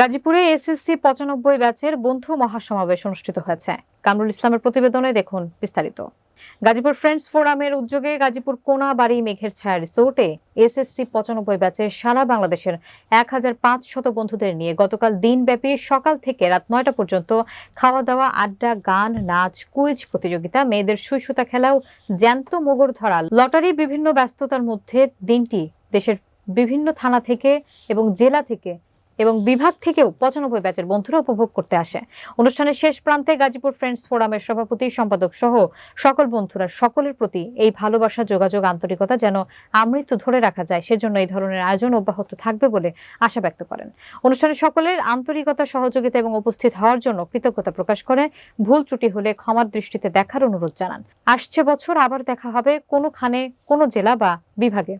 গাজীপুরে এসএসসি পঁচানব্বই ব্যাচের বন্ধু মহাসমাবেশ অনুষ্ঠিত হয়েছে। কামরুল ইসলামের প্রতিবেদনে দেখুন বিস্তারিত। গাজীপুর ফ্রেন্ডস ফোরামের উদ্যোগে গাজীপুর কোনাবাড়ি মেঘের ছায়া রিসোর্টে এসএসসি পঁচানব্বই ব্যাচের সারা বাংলাদেশের এক হাজার পাঁচশত বন্ধুদের নিয়ে গতকাল দিনব্যাপী সকাল থেকে রাত নয়টা পর্যন্ত খাওয়া দাওয়া আড্ডা, গান, নাচ, কুইজ প্রতিযোগিতা, মেয়েদের সুইসুতা খেলাও, জ্যান্ত মোগর ধরা, লটারি, বিভিন্ন ব্যস্ততার মধ্যে দিনটি দেশের বিভিন্ন থানা থেকে এবং জেলা থেকে এবং বিভাগ থেকেও পঁচানব্বই ব্যাচের বন্ধুরা উপভোগ করতে আসে। অনুষ্ঠানের শেষ প্রান্তে গাজীপুর ফ্রেন্ডস ফোরামের সভাপতি, সম্পাদক সহ সকল বন্ধুরা সকলের প্রতি এই ভালোবাসা, যোগাযোগ, আন্তরিকতা যেন আমৃত্য ধরে রাখা যায়, সেজন্য এই ধরনের আয়োজন অব্যাহত থাকবে বলে আশা ব্যক্ত করেন। অনুষ্ঠানে সকলের আন্তরিকতা, সহযোগিতা এবং উপস্থিত হওয়ার জন্য কৃতজ্ঞতা প্রকাশ করে ভুল ত্রুটি হলে ক্ষমার দৃষ্টিতে দেখার অনুরোধ জানান। আসছে বছর, আবার দেখা হবে কোনোখানে কোনো জেলা বা বিভাগে।